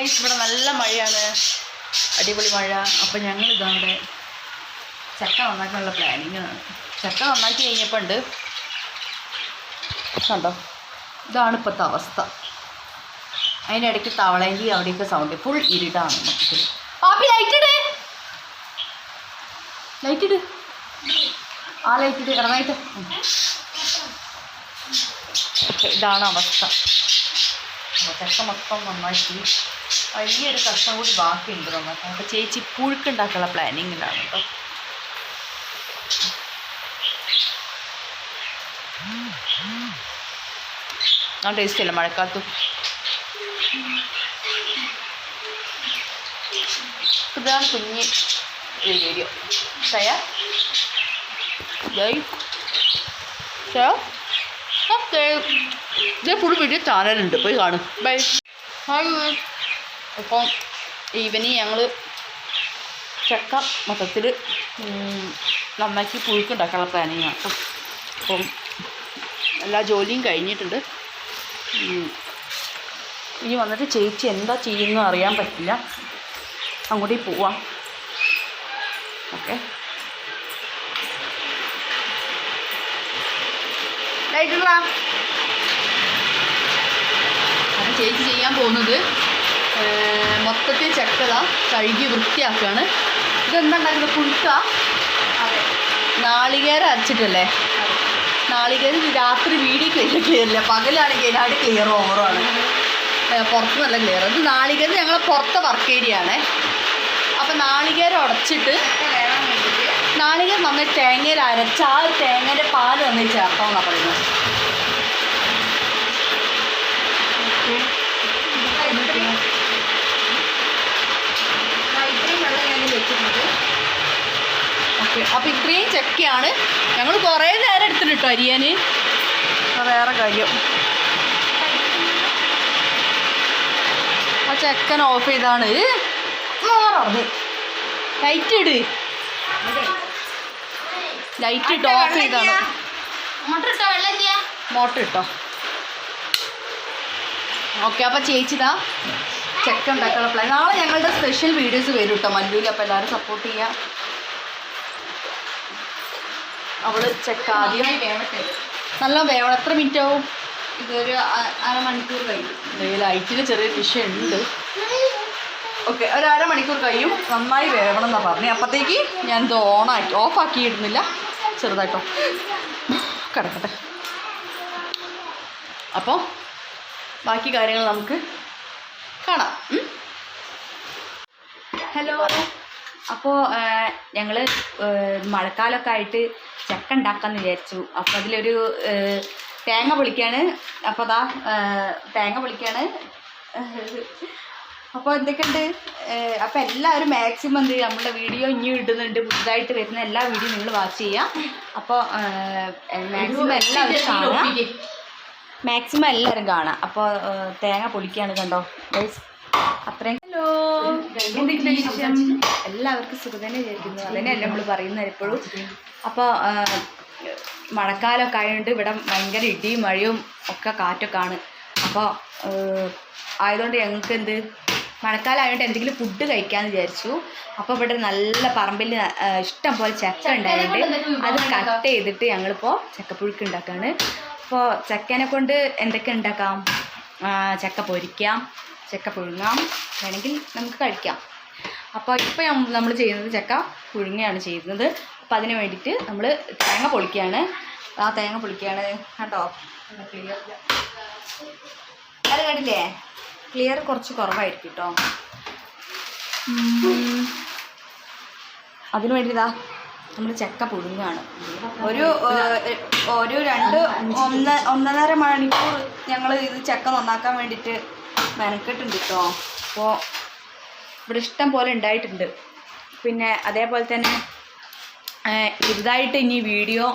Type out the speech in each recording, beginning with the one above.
Guys ഇവിടെ നല്ല മഴയാണ്. അടിപൊളി മഴ. അപ്പം ഞങ്ങൾ ഇതവിടെ ചക്ക നന്നാക്കാനുള്ള പ്ലാനിങ്ങാണ് ചക്ക നന്നാക്കി കഴിഞ്ഞപ്പോൾ ഉണ്ട് കണ്ടോ? ഇതാണ് ഇപ്പോഴത്തെ അവസ്ഥ. അതിന്റെ ഇടയ്ക്ക് തവളേന്റെ അവിടെയൊക്കെ സൗണ്ട് ഫുൾ ഇരുടാണ് മൊത്തത്തിൽ പാപ്പി ലൈറ്റ് ഇട്. ലൈറ്റ് ഇട്. ആ ലൈറ്റ് ഇട്. ഓക്കെ ഇതാണ് അവസ്ഥ. ചക്ക മൊത്തം നന്നാക്കി. വലിയൊരു കഷ്ണം കൂടി ബാക്കിയുണ്ട് നമുക്ക് അപ്പോൾ ചേച്ചി പുഴുക്കുണ്ടാക്കാനുള്ള പ്ലാനിങ്ങിലാണ് കേട്ടോ ആ ടേസ്റ്റ് അല്ല മഴക്കാലത്ത് ഇതാണ് കുഞ്ഞ് വീഡിയോ ഷയ? ഫുൾ വീഡിയോ ചാനലുണ്ട് പോയി കാണും. ബൈ ഹായ് അപ്പം ഈവനിങ് ഞങ്ങൾ ചക്ക മൊത്തത്തിൽ നന്നാക്കി പുഴുക്കുണ്ടാക്കാനുള്ള പ്ലാനിങ് ആണ് കേട്ടോ. അപ്പം എല്ലാ ജോലിയും കഴിഞ്ഞിട്ടുണ്ട്. ഇനി വന്നിട്ട് ചേച്ചി എന്താ ചെയ്യുന്നത് അറിയാൻ പറ്റില്ല. അങ്ങോട്ടേ പോവാം. ഓക്കെ. അപ്പം ചേച്ചി ചെയ്യാൻ പോകുന്നത്. മൊത്തത്തിൽ ചക്കത കഴുകി വൃത്തിയാക്കുകയാണ്. ഇതെന്താ ഉണ്ടാക്കുന്നത് പുഴുക്ക നാളികേരം അരച്ചിട്ടല്ലേ? നാളികേരം രാത്രി വീഡിയോ ക്ലിയർ ക്ലിയറില്ല പകലാണെങ്കിൽ അതിനാട് ക്ലിയർ ഓവറാണ് പുറത്ത് നല്ല ക്ലിയർ ഇത് നാളികേരം ഞങ്ങളെ പുറത്തെ വർക്ക് ഏരിയ ആണ്. അപ്പം നാളികേരം ഉടച്ചിട്ട് നാളികേരം നന്നായി തേങ്ങയിൽ അരച്ച് ആ തേങ്ങേന്റെ പാൽ നന്നായി ചേർക്കാമെന്നാണ് പറയുന്നത്. ഓക്കെ അപ്പോൾ ഇത്രയും ചക്കയാണ് ഞങ്ങൾ കുറേ നേരം എടുത്തിട്ട് കേട്ടോ അരിയാൻ വേറെ കാര്യം. ആ ചെക്കൻ ഓഫ് ചെയ്താണ്. മാറത് ലൈറ്റ് ഇട്. ലൈറ്റ് ഇട്ട് ഓഫ് ചെയ്താണ്. മോട്ടർ ഇട്ടോ ഓക്കെ അപ്പോൾ ചേച്ചിതാ ചെക്ക് ഉണ്ടാക്കാനുള്ള പ്ലാൻ നാളെ ഞങ്ങളുടെ സ്പെഷ്യൽ വീഡിയോസ് വരും കേട്ടോ മല്ലൂൽ അപ്പോൾ എല്ലാവരും സപ്പോർട്ട് ചെയ്യാം. അവൾ ചെക്കാദ്യം നല്ല വേവണം. എത്ര മിനിറ്റ് ആവും ഇതൊരു അരമണിക്കൂർ കഴിയും. ലൈറ്റിൽ ചെറിയ ഫിഷ് ഉണ്ട്. ഓക്കെ ഒരു അരമണിക്കൂർ കഴിയും. നന്നായി വേവണം എന്നാണ് പറഞ്ഞത് അപ്പോഴത്തേക്ക് ഞാൻ ഇത് ഓണാക്കി ഓഫാക്കി ഇടുന്നില്ല. ചെറുതായിട്ടോ. കിടക്കട്ടെ. അപ്പോൾ ബാക്കി കാര്യങ്ങൾ നമുക്ക് കാണാം. ഹലോ. അപ്പോൾ ഞങ്ങൾ മഴക്കാലമൊക്കെ ആയിട്ട് ചക്ക ഉണ്ടാക്കാമെന്ന് വിചാരിച്ചു. അപ്പോൾ അതിലൊരു തേങ്ങ പൊളിക്കാണ്. അപ്പോൾ അതാ തേങ്ങ പൊളിക്കാണ്. അപ്പോൾ എന്തൊക്കെയുണ്ട്? അപ്പോൾ എല്ലാവരും മാക്സിമം എന്ത് നമ്മുടെ വീഡിയോ ഇനിയും ഇടുന്നുണ്ട്. പുതുതായിട്ട് വരുന്ന എല്ലാ വീഡിയോ നിങ്ങൾ വാച്ച് ചെയ്യാം അപ്പോൾ മാക്സിമം എല്ലാവരും കാണാം മാക്സിമം എല്ലാവരും കാണാം അപ്പോൾ തേങ്ങ പൊളിക്കുകയാണ് കണ്ടോ ഗൈസ് അത്രയും ഹലോ വിഷയം എല്ലാവർക്കും സുഖം തന്നെ വിചാരിക്കുന്നു അതന്നെയല്ലേ നമ്മൾ പറയുന്നത് എപ്പോഴും അപ്പോൾ മഴക്കാലമൊക്കെ ആയതുകൊണ്ട് ഇവിടെ ഭയങ്കര ഇടിയും മഴയും ഒക്കെ കാറ്റൊക്കെ ആണ് അപ്പോൾ ആയതുകൊണ്ട് ഞങ്ങൾക്ക് എന്ത്? മഴക്കാലം ആയതുകൊണ്ട് എന്തെങ്കിലും ഫുഡ് കഴിക്കാമെന്ന് വിചാരിച്ചു. അപ്പോൾ ഇവിടെ നല്ല പറമ്പിൽ ഇഷ്ടം പോലെ ചക്ക ഉണ്ടായതുകൊണ്ട് അത് കട്ട് ചെയ്തിട്ട് ഞങ്ങളിപ്പോൾ ചക്കപ്പുഴുക്ക് ഉണ്ടാക്കുകയാണ് അപ്പോൾ ചക്കനെ കൊണ്ട് എന്തൊക്കെ ഉണ്ടാക്കാം? ചക്ക പൊരിക്കാം. ചക്ക പുഴുങ്ങാം. വേണമെങ്കിൽ നമുക്ക് കഴിക്കാം. അപ്പോൾ ഇപ്പോൾ നമ്മൾ ചെയ്യുന്നത് ചക്ക പുഴുങ്ങയാണ് ചെയ്യുന്നത്. അപ്പോൾ അതിന് വേണ്ടിയിട്ട് നമ്മൾ തേങ്ങ പൊളിക്കുകയാണ്. ആ തേങ്ങ പൊളിക്കുകയാണ് കേട്ടോ അത് കണ്ടില്ലേ? ക്ലിയർ കുറച്ച് കുറവായിരിക്കും കേട്ടോ. അതിനു അതിന് വേണ്ടി നമ്മൾ ചക്ക പുഴുങ്ങാണ് ഒരു ഒരു രണ്ട് ഒന്ന് ഒന്നര മണിക്കൂർ ഞങ്ങൾ ഇത് ചക്ക നന്നാക്കാൻ വേണ്ടിയിട്ട് മെനക്കെട്ടുണ്ട് കേട്ടോ അപ്പോൾ ഇവിടെ ഇഷ്ടം പോലെ ഉണ്ടായിട്ടുണ്ട്. പിന്നെ അതേപോലെ തന്നെ ഇതായിട്ട് ഇനി വീഡിയോ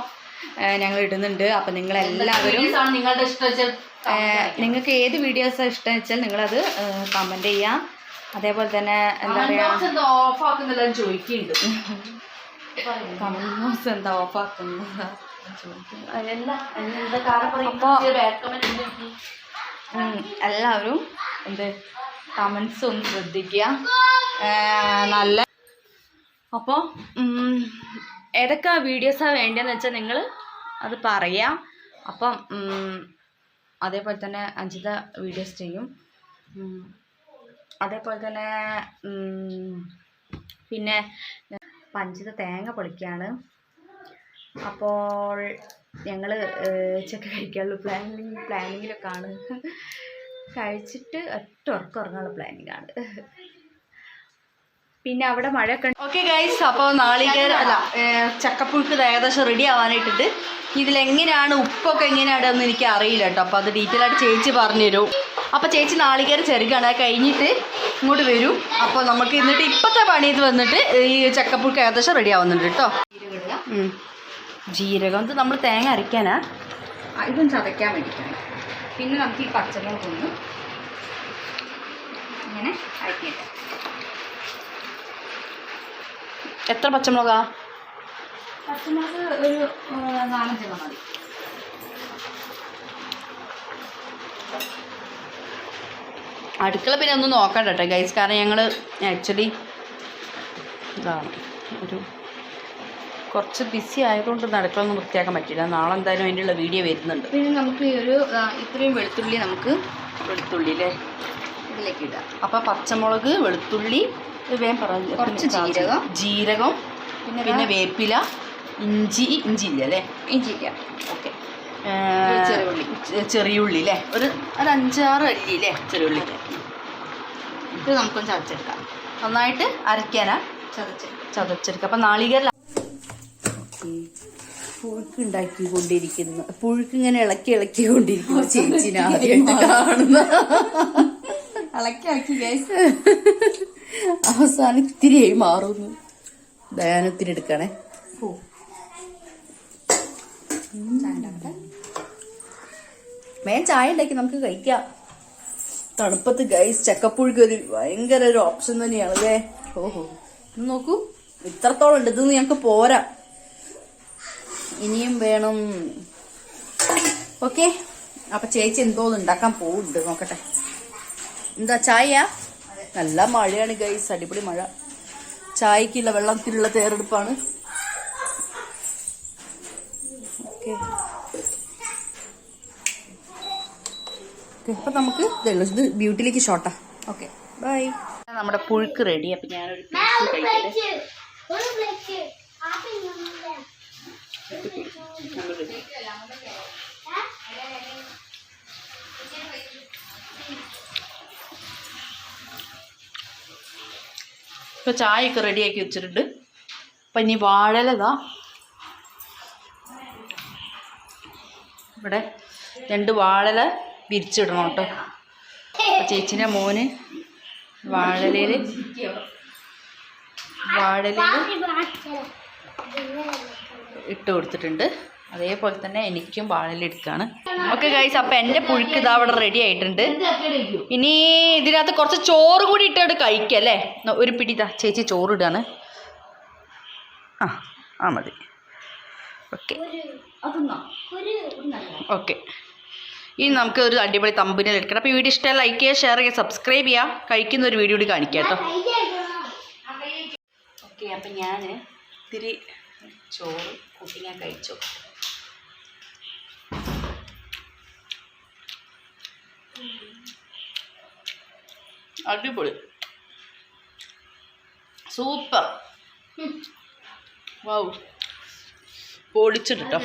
ഞങ്ങൾ ഇടുന്നുണ്ട്. അപ്പം നിങ്ങളെല്ലാവരും നിങ്ങളുടെ ഇഷ്ടം നിങ്ങൾക്ക് ഏത് വീഡിയോസാണ് ഇഷ്ടം വെച്ചാൽ നിങ്ങളത് കമന്റ് ചെയ്യാം. അതേപോലെ തന്നെ എന്താ പറയുക ഓഫ് ആക്കുന്നില്ല ചോദിക്കുന്നുണ്ട്. കമന്റ് ബോക്സ് എന്താ എന്താ കാരണം എല്ലാവരും എന്ത് കമൻസ് ഒന്ന് ശ്രദ്ധിക്കുക. നല്ല അപ്പോൾ ഏതൊക്കെ വീഡിയോസാണ് വേണ്ടതെന്ന് വെച്ചാൽ നിങ്ങൾ അത് പറയാം. അപ്പം അതേപോലെ തന്നെ അഞ്ചിത വീഡിയോസ് ചെയ്യും. അതേപോലെ തന്നെ പിന്നെ പഞ്ചിത തേങ്ങ പൊളിക്കുകയാണ്. അപ്പോൾ ഞങ്ങൾ ഉച്ചയ്ക്ക് കഴിക്കാനുള്ള പ്ലാനിങ് പ്ലാനിങ്ങിലൊക്കെ ആണ് കഴിച്ചിട്ട് ഒറ്റ ഉറക്കം ഉറങ്ങാനുള്ള പ്ലാനിങ് ആണ് പിന്നെ അവിടെ മഴയൊക്കെ ഓക്കെ ഗൈസ് അപ്പോൾ നാളികേര അല്ല ചക്കപ്പുഴുക്ക് ഏകദേശം റെഡി ആവാനായിട്ടുണ്ട് ഇതിലെങ്ങനെയാണ് ഉപ്പൊക്കെ എങ്ങനെയാണ് എന്ന് എനിക്ക് അറിയില്ല കേട്ടോ അപ്പോൾ അത് ഡീറ്റെയിൽ ആയിട്ട് ചേച്ചി പറഞ്ഞു തരും അപ്പോൾ ചേച്ചി നാളികേര ചെറുകാണ് അത് കഴിഞ്ഞിട്ട് ഇങ്ങോട്ട് വരും. അപ്പോൾ നമുക്ക് എന്നിട്ട് ഇപ്പോഴത്തെ പണി ഇത് വന്നിട്ട് ഈ ചക്കപ്പുഴുക്ക് ഏകദേശം റെഡി ആവുന്നുണ്ട് കേട്ടോ. ജീരകം. ഇത് നമ്മൾ തേങ്ങ അരയ്ക്കാനാ ഇതും ചതയ്ക്കാൻ വേണ്ടിയിട്ടാണ് പിന്നെ നമുക്ക് ഈ പച്ചമുളക് ഒന്ന് ഇങ്ങനെ അരക്കിയിട്ട് എത്ര പച്ചമുളകാ? പച്ചമുളക് ഒരു നാലഞ്ച് നാലഞ്ചെണ്ണം മതി. അടുക്കള പിന്നെ ഒന്നും നോക്കണ്ട കേട്ടോ ഗൈസ് കാരണം ഞങ്ങൾ ആക്ച്വലി ഇതാണ് ഒരു കുറച്ച് ബിസി ആയതുകൊണ്ട് നടക്കളൊന്നും വൃത്തിയാക്കാൻ പറ്റില്ല നാളെ എന്തായാലും അതിന്റെ വീഡിയോ വരുന്നുണ്ട്. പിന്നെ നമുക്ക് ഒരു ആ, ഇത്രയും വെളുത്തുള്ളി നമുക്ക് വെളുത്തുള്ളി അല്ലേ ഇതിലേക്ക് ഇടാം. അപ്പം പച്ചമുളക് വെളുത്തുള്ളി വേഗം പറഞ്ഞു കുറച്ച് ജീരകം. ജീരകം പിന്നെ പിന്നെ വേപ്പില ഇഞ്ചി ഇഞ്ചി ഇല്ല അല്ലേ ഇഞ്ചി ഇല്ല ഓക്കെ ചെറിയുള്ളി ചെറിയുള്ളി അല്ലേ ഒരു ഒരു അഞ്ചാറ് അല്ലി അല്ലേ ചെറിയുള്ളി ഇത് നമുക്കൊന്ന് ചതച്ചെടുക്കാം. നന്നായിട്ട് അരയ്ക്കാനാ? ചതച്ചെടുക്കാം. ചതച്ചെടുക്കാം. അപ്പം നാളികേര പുഴുക്ക് ഉണ്ടാക്കിക്കൊണ്ടിരിക്കുന്ന. പുഴുക്ക് ഇങ്ങനെ ഇളക്കി ഇളക്കി കൊണ്ടിരിക്കുന്നു ചേച്ചിനെ ആദ്യമായിട്ട് കാണുന്ന ഇളക്കി ഗൈസ് അവസാനം ഇത്തിരിയായി മാറുന്നു. ദയാനത്തിന് എടുക്കണേ. മേൻ ചായ ഉണ്ടാക്കി നമുക്ക് കഴിക്കാം. തണുപ്പത്ത് ഗൈസ് ചക്കപ്പുഴുക്ക് ഒരു ഭയങ്കര ഒരു ഓപ്ഷൻ തന്നെയാണ് അല്ലേ ഓഹോ നോക്കൂ. ഇത്രത്തോളം ഉണ്ട് ഇതൊന്നും ഞങ്ങൾക്ക് പോരാ. ഇനിയും വേണം. ഓക്കെ? അപ്പൊ ചേച്ചി എന്തോ ഉണ്ടാക്കാൻ പോകുന്നുണ്ട് നോക്കട്ടെ. എന്താ ചായ? നല്ല മഴയാണ് ഗൈസ് അടിപൊളി മഴ. ചായക്കുള്ള വെള്ളത്തിലുള്ള തയ്യാറെടുപ്പാണ്. ഇപ്പൊ നമുക്ക് ഇതുള്ളൂ ഇത് ബ്യൂട്ടിയിലേക്ക് ഷോട്ടാ. ഓക്കെ ബൈ നമ്മുടെ പുഴുക്ക് റെഡി അപ്പൊ ഞാനൊരു കഴിക്കട്ടെ. ഇപ്പൊ ചായയൊക്കെ റെഡിയാക്കി വെച്ചിട്ടുണ്ട്. അപ്പൊ ഇനി വാഴലതാ ഇവിടെ രണ്ട് വാഴല വിരിച്ചിടണം കേട്ടോ. ചേച്ചിന്റെ മോന് വാഴലയിൽ വാഴലയിൽ ഇട്ട് കൊടുത്തിട്ടുണ്ട്. അതേപോലെ തന്നെ എനിക്കും വാഴല എടുക്കുകയാണ് ഓക്കെ ഗൈസ് അപ്പം എന്റെ പുഴുക്ക് ഇതാ അവിടെ റെഡി ആയിട്ടുണ്ട്. ഇനി ഇതിനകത്ത് കുറച്ച് ചോറ് കൂടി ഇട്ടിട്ട് കഴിക്കുക അല്ലേ? ഒരു പിടി ഇതാ ചേച്ചി ചോറ് ഇടാണ്. ആ ആ മതി. ഓക്കെ ഓക്കെ ഇനി നമുക്ക് ഒരു അടിപൊളി തമ്പിനെ എടുക്കണം. അപ്പോൾ ഈ വീഡിയോ ഇഷ്ടമായി ലൈക്ക് ചെയ്യുക ഷെയർ ചെയ്യുക സബ്സ്ക്രൈബ് ചെയ്യുക. കഴിക്കുന്ന ഒരു വീഡിയോ കൂടി കാണിക്കാം കേട്ടോ. ഓക്കെ അപ്പം ഞാൻ ഇത്തിരി ചോറ് കൂട്ടി ഞാൻ കഴിച്ചു. അടിപൊളി. സൂപ്പർ. വൗ. പൊളിച്ചിട്ടോ